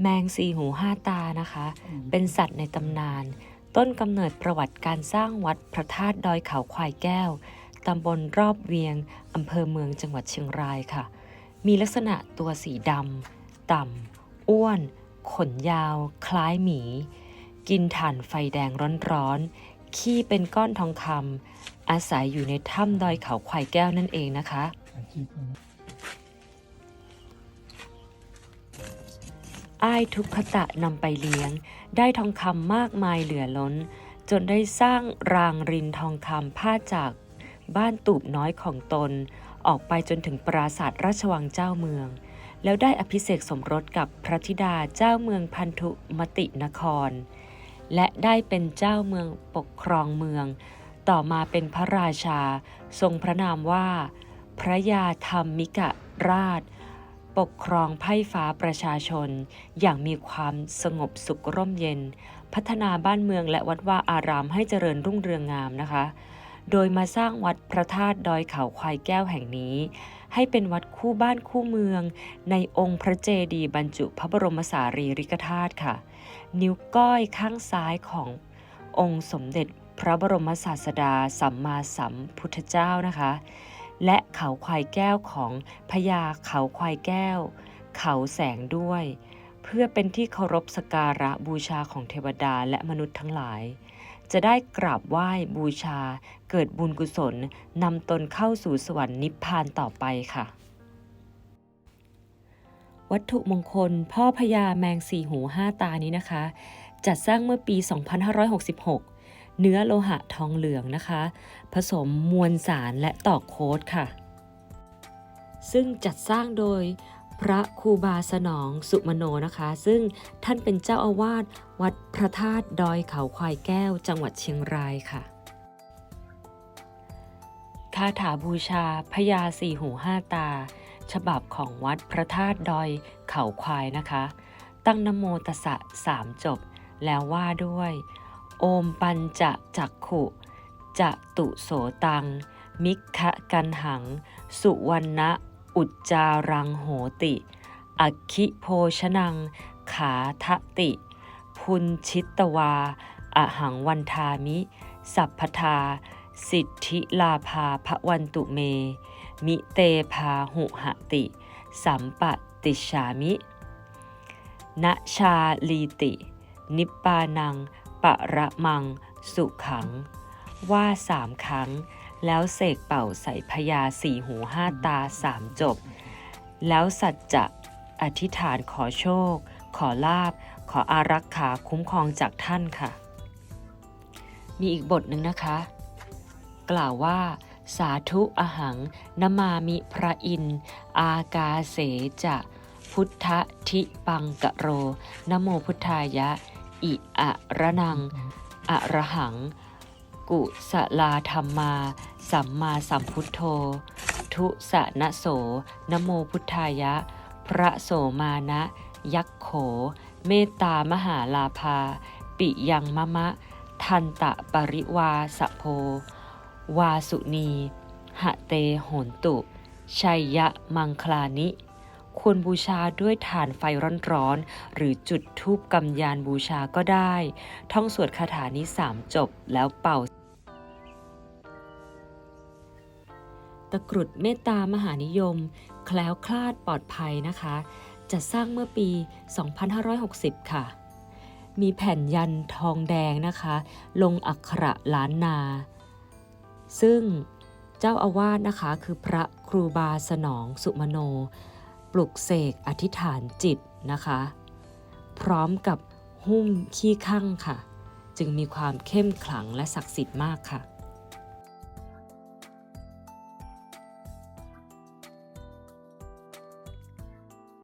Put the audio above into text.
แมงสีหูห้าตานะคะ เป็นสัตว์ในตำนาน ต้นกำเนิดประวัติการสร้างวัดพระธาตุดอยเขาควายแก้วตำบลรอบเวียงอำเภอเมืองจังหวัดเชียงรายค่ะ มีลักษณะตัวสีดำต่ำอ้วน ขนยาว คล้ายหมี กินถ่านไฟแดงร้อนๆขี้เป็นก้อนทองคำอาศัยอยู่ในถ้ำดอยเขาควายแก้วนั่นเองนะคะ อ้ายทุกขตะนำไปเลี้ยง ได้ทองคำมากมายเหลือล้น จนได้สร้างรางรินทองคำพาจากบ้านตูบน้อยของตน ออกไปจนถึงปราสาทราชวังเจ้าเมือง แล้วได้อภิเษกสมรสกับพระธิดาเจ้าเมืองพันธุมตินคร และได้เป็นเจ้าเมืองปกครองเมือง ต่อมาเป็นพระราชา ทรงพระนามว่า พระยาธรรมิกราช ปกครองไพ่ฟ้าประชาชน อย่างมีความสงบสุขร่มเย็น พัฒนาบ้านเมืองและวัดว่าอารามให้เจริญรุ่งเรืองงามนะคะ โดยมาสร้างวัดพระธาตุดอยเขาควายแก้วแห่งนี้ ให้เป็นวัดคู่บ้านคู่เมือง ในองค์พระเจดีย์บรรจุพระบรมสารีริกธาตุค่ะ นิ้วก้อยข้างซ้ายขององค์สมเด็จพระบรมศาสดาสัมมาสัมพุทธเจ้านะคะ และเขาควายแก้วของพญาเขาควายแก้ว เขาแสงด้วย เพื่อเป็นที่เคารพสการะบูชาของเทวดาและมนุษย์ทั้งหลาย จะได้กราบไหว้บูชา เกิดบุญกุศลนำตนเข้าสู่สวรรค์นิพพานต่อไปค่ะ วัตถุมงคล พ่อพญาแมงสี่หูห้าตานี้นะคะ จัดสร้างเมื่อปี 2566 เนื้อโลหะทองเหลืองนะคะ ผสมมวลสารและตอกโค้ดค่ะ ซึ่งจัดสร้างโดยพระครูบาสนองสุมโนนะคะ ซึ่งท่านเป็นเจ้าอาวาสวัดพระธาตุดอยเขาควายแก้วจังหวัดเชียงรายค่ะคาถาบูชาพญาสี่หูห้าตา ฉบับของวัดพระธาตุดอยเขาควายนะคะ ตั้งนโมตสสะสามจบแล้วว่าด้วย โอมปัญจะจักขุจะตุโสตัง มิคะกันหัง สุวรรณะ อุจจารังโหติ อัคคิโภชนัง ขาทะติ พุนชิตตวา อหังวันทามิ สัพพทา สิทธิลาภาพระวันตุเม มิเตพาหุหติ สัมปติชามิณชาลีติ นิปปานัง ปะระมัง สุขัง ว่าสามครั้ง แล้วเสกเป่าใส่พญาสี่หูห้าตาสามจบ แล้วสัจจะอธิษฐานขอโชค ขอลาบ ขออารักขาคุ้มครองจากท่านค่ะ มีอีกบทหนึ่งนะคะ กล่าวว่าสาธุอหังนมามิพระอิน อากาเสจะ พุทธทิปังกะโร นโมพุทธายะ อิอะระนัง อะระหัง กุสลาธรรมา สัมมาสัมพุทโธ ทุสะนะโสนโมพุทธายะ พระโสมานะ ยักโข เมตตามหาลาภา ปิยังมะมะ ทันตะปริวาสะโพ วาสุนี หะเตโหนตุ ชัยยะมังคลานิ ควรบูชาด้วยฐานไฟร้อนๆ หรือจุดทูปกำยานบูชาก็ได้ ท่องสวดคาถานี้สามจบแล้วเป่าตะกรุดเมตตามหานิยม แคล้วคลาดปลอดภัยนะคะ จัดสร้างเมื่อปี 2560 ค่ะ มีแผ่นยันทองแดงนะคะ ลงอักขระล้านนา ซึ่งเจ้าอาวาสนะคะคือพระครูบาสนองสุมโน ปลุกเสกอธิษฐานจิตนะคะ พร้อมกับหุ้มขี้ข้างค่ะ จึงมีความเข้มขลังและศักดิ์สิทธิ์มากค่ะ